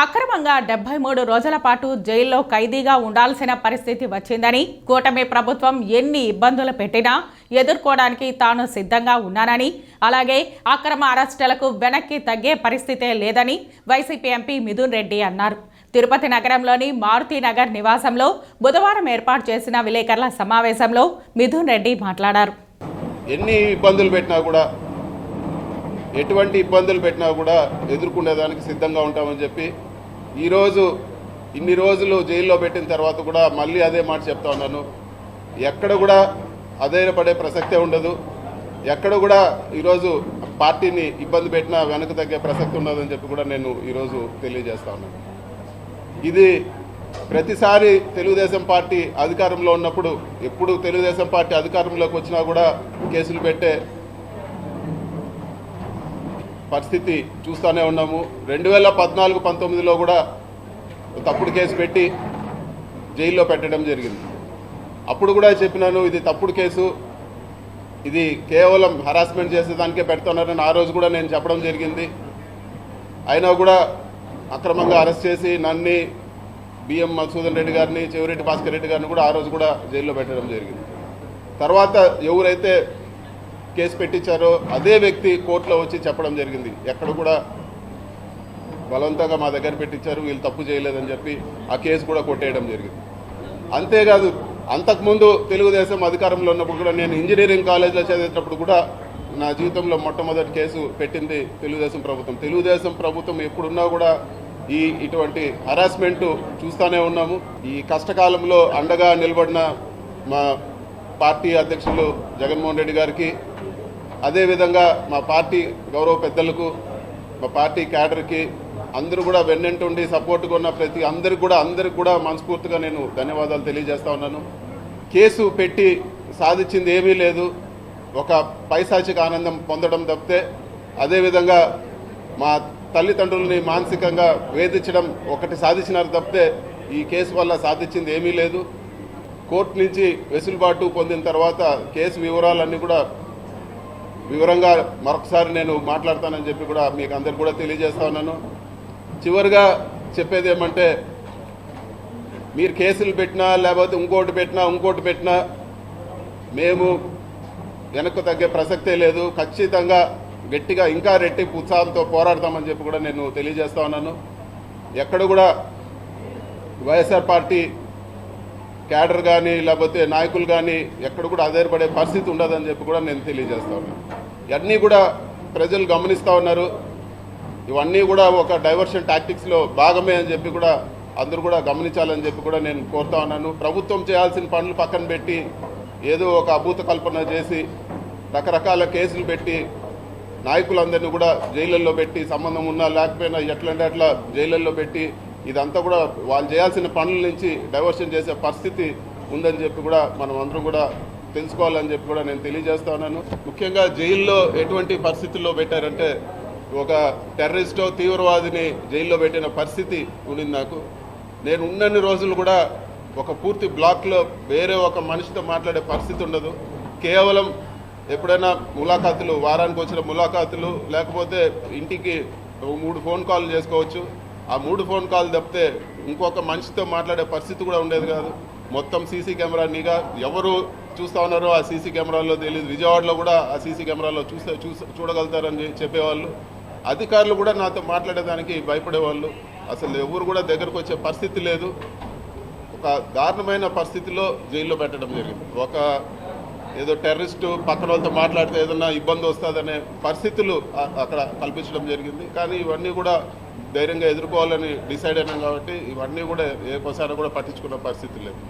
అక్రమంగా డెబ్బై మూడు రోజుల పాటు జైల్లో ఖైదీగా ఉండాల్సిన పరిస్థితి వచ్చిందని కూటమి ప్రభుత్వం ఎన్ని ఇబ్బందులు పెట్టినా ఎదుర్కోవడానికి తాను సిద్ధంగా ఉన్నానని అలాగే అక్రమ అరెస్టులకు వెనక్కి తగ్గే పరిస్థితే లేదని వైసీపీ ఎంపీ మిథున్ రెడ్డి అన్నారు. తిరుపతి నగరంలోని మారుతీనగర్ నివాసంలో బుధవారం ఏర్పాటు చేసిన విలేకరుల సమావేశంలో మిథున్ రెడ్డి మాట్లాడారు. ఎన్ని ఇబ్బందులు పెట్టినా కూడా ఎటువంటి ఇబ్బందులు పెట్టినా కూడా ఎదుర్కొనేదానికి సిద్ధంగా ఉంటామని చెప్పి ఈరోజు ఇన్ని రోజులు జైల్లో పెట్టిన తర్వాత కూడా మళ్ళీ అదే మాట చెప్తా ఉన్నాను. ఎక్కడ కూడా అధైర్యపడే ప్రసక్తే ఉండదు. ఎక్కడ కూడా ఈరోజు పార్టీని ఇబ్బంది పెట్టినా వెనక తగ్గే ప్రసక్తి ఉండదని చెప్పి కూడా నేను ఈరోజు తెలియజేస్తా ఉన్నాను. ఇది ప్రతిసారి తెలుగుదేశం పార్టీ అధికారంలో ఉన్నప్పుడు ఎప్పుడు తెలుగుదేశం పార్టీ అధికారంలోకి వచ్చినా కూడా కేసులు పెట్టే పరిస్థితి చూస్తూనే ఉన్నాము. రెండు వేల పద్నాలుగు పంతొమ్మిదిలో కూడా తప్పుడు కేసు పెట్టి జైల్లో పెట్టడం జరిగింది. అప్పుడు కూడా చెప్పినాను ఇది తప్పుడు కేసు. ఇది కేవలం హరాస్మెంట్ చేసేదానికే పెడుతున్నారని ఆ రోజు కూడా నేను చెప్పడం జరిగింది. అయినా కూడా అక్రమంగా అరెస్ట్ చేసి నన్ని బిఎం మధుసూదన్ రెడ్డి గారిని చెవిరెడ్డి భాస్కర్ రెడ్డి గారిని కూడా ఆ రోజు కూడా జైల్లో పెట్టడం జరిగింది. తర్వాత ఎవరైతే కేసు పెట్టించారో అదే వ్యక్తి కోర్టులో వచ్చి చెప్పడం జరిగింది. ఎక్కడ కూడా బలవంతంగా మా దగ్గర పెట్టించారు వీళ్ళు తప్పు చేయలేదని చెప్పి ఆ కేసు కూడా కొట్టేయడం జరిగింది. అంతేకాదు అంతకుముందు తెలుగుదేశం అధికారంలో ఉన్నప్పుడు కూడా నేను ఇంజనీరింగ్ కాలేజ్లో చదివేటప్పుడు కూడా నా జీవితంలో మొట్టమొదటి కేసు పెట్టింది తెలుగుదేశం ప్రభుత్వం. తెలుగుదేశం ప్రభుత్వం ఎప్పుడున్నా కూడా ఈ ఇటువంటి హరాస్మెంట్ చూస్తూనే ఉన్నాము. ఈ కష్టకాలంలో అండగా నిలబడిన మా పార్టీ అధ్యక్షులు జగన్మోహన్ రెడ్డి గారికి అదేవిధంగా మా పార్టీ గౌరవ పెద్దలకు మా పార్టీ క్యాడర్కి అందరూ కూడా వెన్నెంటుండి సపోర్ట్గా ఉన్న ప్రతి అందరికి కూడా అందరికి కూడా మనస్ఫూర్తిగా నేను ధన్యవాదాలు తెలియజేస్తా ఉన్నాను. కేసు పెట్టి సాధించింది ఏమీ లేదు. ఒక పైశాచిక ఆనందం పొందడం తప్పితే అదేవిధంగా మా తల్లిదండ్రులని మానసికంగా వేధించడం ఒకటి సాధించినారు తప్పితే ఈ కేసు వల్ల సాధించింది ఏమీ లేదు. కోర్టు నుంచి వెసులుబాటు పొందిన తర్వాత కేసు వివరాలన్నీ కూడా వివరంగా మరొకసారి నేను మాట్లాడతానని చెప్పి కూడా మీకు అందరికి కూడా తెలియజేస్తా ఉన్నాను. చివరిగా చెప్పేది ఏమంటే మీరు కేసులు పెట్టినా లేకపోతే ఇంకోటి పెట్టినా ఇంకోటి పెట్టినా మేము వెనక్కు తగ్గే ప్రసక్తే లేదు. ఖచ్చితంగా గట్టిగా ఇంకా రెట్టి ఉత్సాహంతో పోరాడతామని చెప్పి కూడా నేను తెలియజేస్తా ఉన్నాను. ఎక్కడ కూడా వైఎస్ఆర్ పార్టీ క్యాడర్ కానీ లేకపోతే నాయకులు కానీ ఎక్కడ కూడా ఆధారపడే పరిస్థితి ఉండదని చెప్పి కూడా నేను తెలియజేస్తా ఉన్నాను ఇవన్నీ కూడా ప్రజలు గమనిస్తూ ఉన్నారు. ఇవన్నీ కూడా ఒక డైవర్షన్ టాక్టిక్స్లో భాగమే అని చెప్పి కూడా అందరూ కూడా గమనించాలని చెప్పి కూడా నేను కోరుతా ఉన్నాను. ప్రభుత్వం చేయాల్సిన పనులు పక్కన పెట్టి ఏదో ఒక అభూత కల్పన చేసి రకరకాల కేసులు పెట్టి నాయకులందరినీ కూడా జైళ్ళల్లో పెట్టి సంబంధం ఉన్నా లేకపోయినా ఎట్లంటే అట్లా జైళ్ళల్లో పెట్టి ఇదంతా కూడా వాళ్ళు చేయాల్సిన పనుల నుంచి డైవర్షన్ చేసే పరిస్థితి ఉందని చెప్పి కూడా మనం అందరం కూడా తెలుసుకోవాలని చెప్పి కూడా నేను తెలియజేస్తా ఉన్నాను. ముఖ్యంగా జైల్లో ఎటువంటి పరిస్థితుల్లో పెట్టారంటే ఒక టెర్రరిస్టో తీవ్రవాదిని జైల్లో పెట్టిన పరిస్థితి ఉండింది నాకు. నేను ఉన్నన్ని రోజులు కూడా ఒక పూర్తి బ్లాక్లో వేరే ఒక మనిషితో మాట్లాడే పరిస్థితి ఉండదు. కేవలం ఎప్పుడైనా ములాఖాతులు వారానికి వచ్చిన ములాఖాతులు లేకపోతే ఇంటికి మూడు ఫోన్ కాల్ చేసుకోవచ్చు. ఆ మూడు ఫోన్ కాల్ తప్పితే ఇంకొక మనిషితో మాట్లాడే పరిస్థితి కూడా ఉండేది కాదు. మొత్తం సీసీ కెమెరా నిఘా ఎవరు చూస్తా ఉన్నారో ఆ సీసీ కెమెరాల్లో తెలియదు విజయవాడలో కూడా ఆ సీసీ కెమెరాలో చూస్తే చూడగలుగుతారని చెప్పేవాళ్ళు. అధికారులు కూడా నాతో మాట్లాడేదానికి భయపడేవాళ్ళు. అసలు ఎవరు కూడా దగ్గరకు వచ్చే పరిస్థితి లేదు. ఒక దారుణమైన పరిస్థితిలో జైల్లో పెట్టడం జరిగింది. ఒక ఏదో టెర్రరిస్టు పక్కన వాళ్ళతో మాట్లాడితే ఏదన్నా ఇబ్బంది వస్తుందనే పరిస్థితులు అక్కడ కల్పించడం జరిగింది. కానీ ఇవన్నీ కూడా ధైర్యంగా ఎదుర్కోవాలని డిసైడ్ అయినాం కాబట్టి ఇవన్నీ కూడా ఏ ఒకసారి కూడా పట్టించుకున్న పరిస్థితి లేదు.